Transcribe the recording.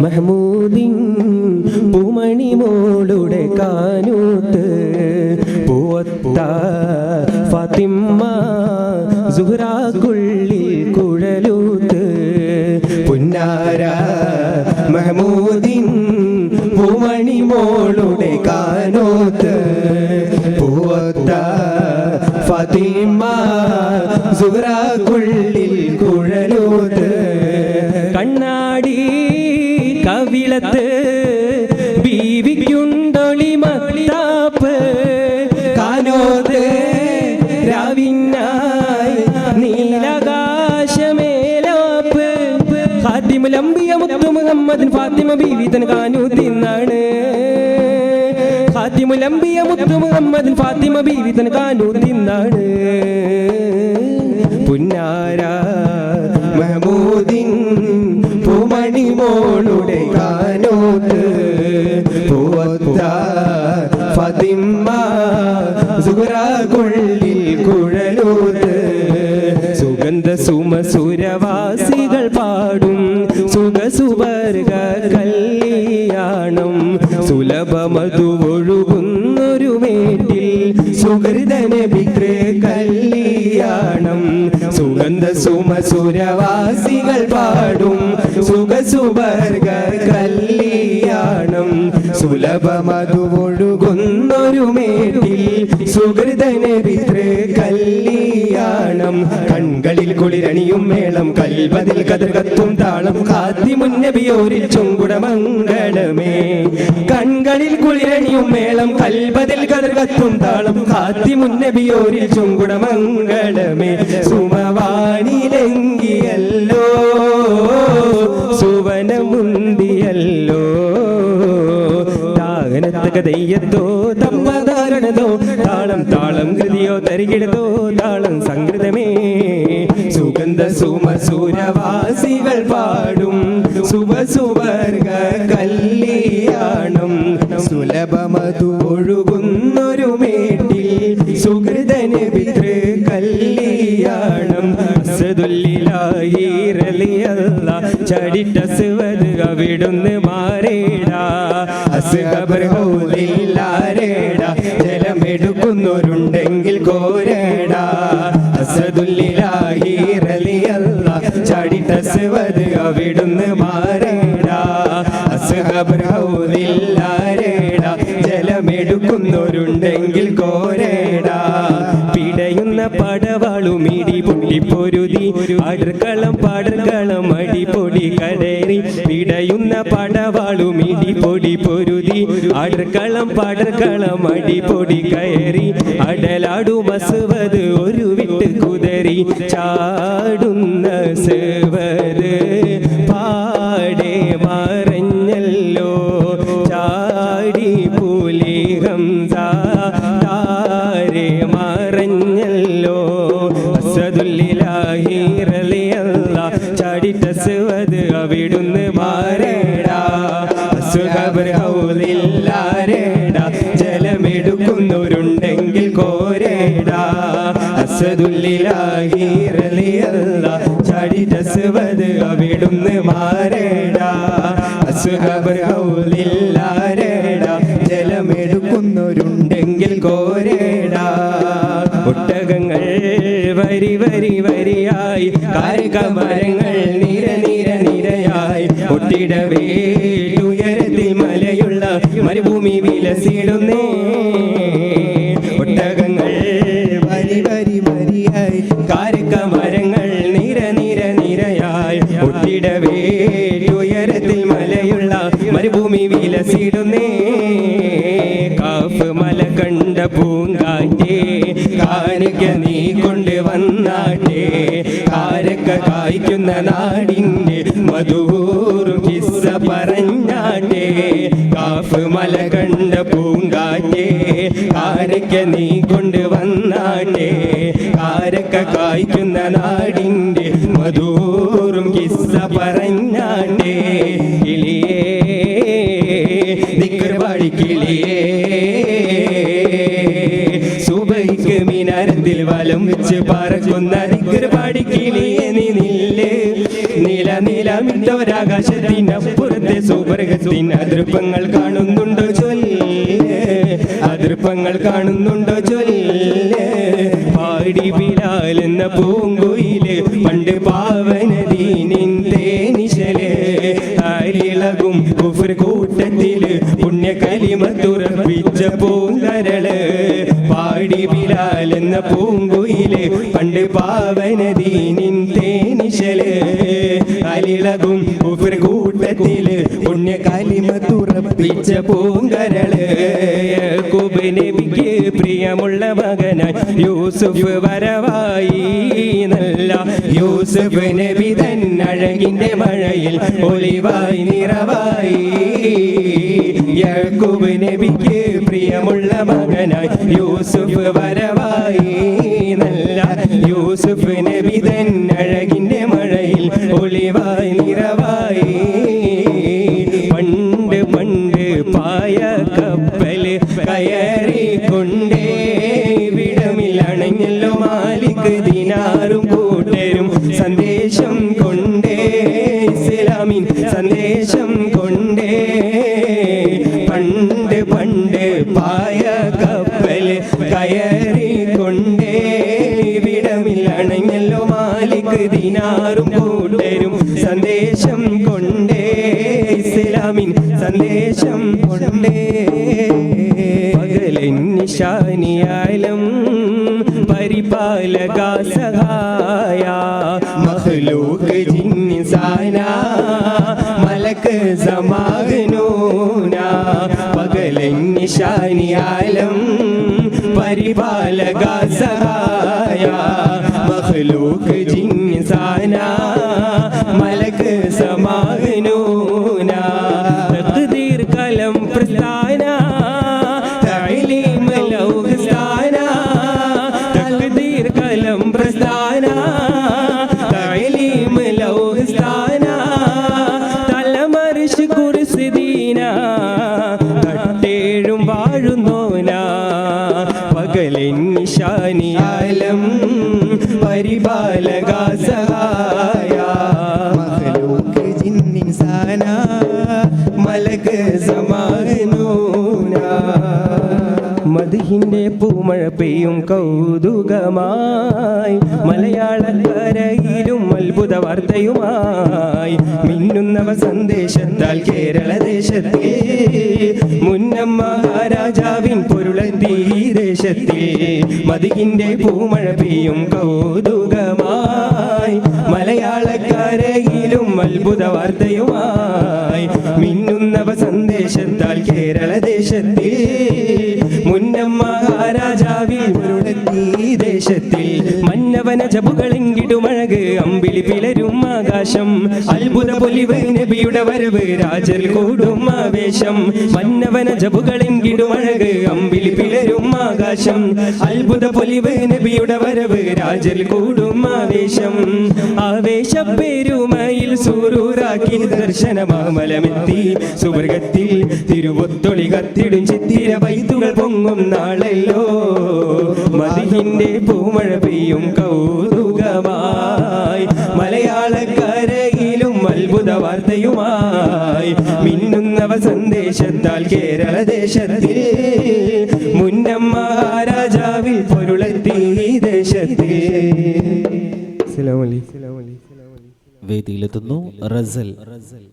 മഹമൂദിൻ പൂമണി മോളുടെ കാനൂത്ത് പൂവത്ത ഫാത്തിമ്മ കുള്ളി കുഴലൂത്ത്. പുന്നാര മഹമൂദിൻ പൂമണി മോളുടെ കാനൂത്ത് പൂവത്ത ഫാത്തിമ്മ കുള്ളി കുഴലൂത്ത്. കണ്ണാടി കവിളത്ത് ബീവിക്കുണ്ടൊളി മത്താപ്പ്. കാനോത് രാവിനായി നീലകാശമേലാപ്പ്. ഹാത്തിമുലംബിയ മുത്തു മുഹമ്മദിൻ ഫാത്തിമ ബീവി തൻ കാനു തിന്നാണ് ലംബിയ മുത്തു മുഹമ്മദിൻ ഫാത്തിമ ബീവി തൻ തിന്നാണ് പുന്നാര മഹമൂദിൻ പൂമണി മോളുടെ കാനോത്ത് ഫതിമ്മ കൊള്ളിൽ കുഴലൂത്ത്. സുഗന്ധ സുമസുരവാസികൾ സുഗന്ധ സുമസുരവാസികൾ പാടും. സുഖസുബർഗ കല്യാണം സുലഭമതു ഒഴുകുന്നൊരു മേട്ടിൽ സുഹൃതന കല്ലിയാണം കൺകളിൽ കുളിരണിയും മേളം കൽവതിൽ കതിർ താളം. കാത്തി മുന്നബിയോരിൽ ചുങ്കുടമംഗളമേ. കൺകളിൽ കുളിരണിയും മേളം കൽവതിൽ കതിർ താളം. കാത്തി മുന്നബിയോരിൽ ചുങ്കുടമംഗളമേ. സുമവാണിലെങ്കിയല്ലോ സുവനമുന്തിയല്ലോ താകനത്തക ദയ്യത്തോ തമ്മധാരണതോ താളം താളം കൃതിയോ തരികിടതോ താളം സംഗൃതമേ സുഗന്ധ സുമസൂരവാസികൾ പാടും സുവസുവർഗ കല്യാണം സുലഭമതു ഒഴുകുന്നൊരു മേട്ടിൽ സുഹൃതന് പിതൃ കല്യാണം ചടിട്ട സുവത് അവിടുന്ന് അസുഖബർഹോലില്ലാരേടാ ജലമെടുക്കുന്നവരുണ്ടെങ്കിൽ കോരേടാ. അസദുല്ലിലാഹിറലിയല്ല ചടിട്ടസുവത് അവിടുന്ന് മാറേടാ. അസുഖബർഹോലില്ലാരേടാ ജലമെടുക്കുന്നവരുണ്ടെങ്കിൽ കോരേടാ. പിടയുന്ന പടവാളും ഇടി പൊട്ടി പൊരുതി. അടുക്കളം പടർക്കളം അടിപൊടി കടേറി പിടയുന്ന പടവാളും ഇടിപൊടി പൊരുതി അടുക്കളം പടർക്കളം അടിപൊടി കയറി അടലാടു മസുവത് ഒരു വിട്ട് കുതറി ചാടുന്ന സേവത് പാടെ മറഞ്ഞല്ലോ ചാടി പുലി ഹംസ താരെ മറഞ്ഞല്ലോ അസദുല്ലിലാഹിറലിയല്ല അസദുല്ലിലാഹിറലിയല്ല ചാടിട്ട സുവത് അവിടുന്ന് മാറേടാ അസുഖബ്രഹൗലില്ലാരേടാ ജലമെടുക്കുന്നവരുണ്ടെങ്കിൽ കോരേടാ ഒട്ടകങ്ങൾ വരി വരി വരിയായി കാരകമരങ്ങൾ നിര നിര നിരയായി ഒട്ടിടവേ ഉയരത്തിൽ മലയുള്ള മരുഭൂമി വിലസിടുന്നേ മരുഭൂമി വിലസിടുന്നേ. കാഫ് മല കണ്ട പൂങ്കാറ്റേ കാരക്ക നീ കൊണ്ട് വന്നാട്ടേ കാരക്ക കായ്ക്കുന്ന നാടിന്റെ മധുവൂറും കിസ്സ പറഞ്ഞാട്ടേ കാഫ് മല കണ്ട പൂങ്കാറ്റേ കാരക്ക നീ കൊണ്ട് വന്നാട്ടേ കാരക്ക കായ്ക്കുന്ന നാടിന്റെ മധുവൂറും കിസ്സ പറഞ്ഞാട്ടെ വലം വെച്ച് പറക്കുന്ന ദിക്കർവാടി കിളിയെ നീ നില്ല്. നില നീലാമിട്ടൊരാകാശത്തിനപ്പുറത്തെ സുവർഗത്തിന് അതിർപ്പങ്ങൾ കാണുന്നുണ്ടോ ചൊല്ലേ. അതൃപ്പങ്ങൾ കാണുന്നുണ്ടോ ചൊല്ലേ. പാടി ബിലാൽ എന്ന പൂങ്കുയിൽ പൂങ്കുയിൽ പണ്ട് പാവനദീനിൻ തേനിശൽ അലിളകും കൂട്ടത്തിൽ പുണ്യ കലിമ തുറപ്പിച്ച പൂങ്കരൾ. യാക്കൂബ് നബിക്ക് പ്രിയമുള്ള മകനായി യൂസുഫ് വരവായി. നല്ല യൂസുഫ് നബി തന്നഴകിന്റെ മഴയിൽ ഒളിവായി നിറവായി. യാക്കൂബ് നബിക്ക് പ്രിയമുള്ള മകനായി. യൂസുഫ് വരവായി. നല്ല യൂസുഫ് നബി തൻ അഴകിന്റെ മഴയിൽ ഒളിവായി നിറവായി. പണ്ട് പണ്ട് പായ കപ്പൽ കയറിക്കൊണ്ടേ. വിടമില്ലണഞ്ഞല്ലോ മാലിക് ദിനാറും കൂട്ടരും സന്ദേശം കൊണ്ടേ. ഇസ്ലാമിൻ സന്ദേശം കൊണ്ടേ. സന്ദേശം കൊണ്ടേ പകലൻ നിശാനിയാലും പരിപാലക സഹായ മഹ്ലൂക്ക് ജിന്നിസാന മലക്ക് സമാഗനൂന. പകലൻ നിശാനിയാലും പരിപാലക സഹായ മഹ്ലൂക്ക് ജിന്നിസാന മലക്ക് സമാഗനൂന. നിശാനിയാലം പരിപാലക സഹായ മഖലൂക്ക് ജിന്നിസാന മലക്ക് സമാനൂന പൂമഴ പെയ്യും കൗതുകമായി. മലയാളക്കരയിലും അത്ഭുത വാർത്തയുമായി. മിന്നുന്നവ സന്ദേശത്താൽ കേരള ദേശത്തെ മുന്നം മഹാരാജാവിൻ പൊരുളന്തി ദേശത്തെ. മതികിന്റെ പൂമഴ പെയ്യും കൗതുകമായി. മലയാളക്കരയിലും അത്ഭുത വാർത്തയുമായി. മിന്നുന്നവ സന്ദേശത്താൽ കേരള പിളരും ആകാശം അത്ഭുത പൊലിവ് നബിയുടെ വരവ് രാജൽ കൂടും ആവേശം. മന്നവന ജബുകളെങ്കിടുമഴക് അമ്പിളി പിളരും ആകാശം അത്ഭുത പൊലിവ് നബിയുടെ വരവ് രാജൽ കൂടും ആവേശം. ആവേശ പെരുമയിൽ സൂറൂറാക്കി ദർശനമാമലമെത്തി. സുവർഗത്തിൽ തിരുവൊത്തൊളി കത്തിടും ചിത്തിര വൈത്തുകൾ പൊങ്ങും നാളല്ലോ. മതിന്റെ പൂമഴ പെയ്യും കൗതുകമായി സന്ദേശത്താൽ കേരള ദേശത്തിൽ മുന്നം മഹാരാജാവിൽ പൊരുളത്തി ദേശത്തിൽ. വേദിയിലെത്തുന്നു റസൽ വേദിയിലെത്തുന്നു റസൽ.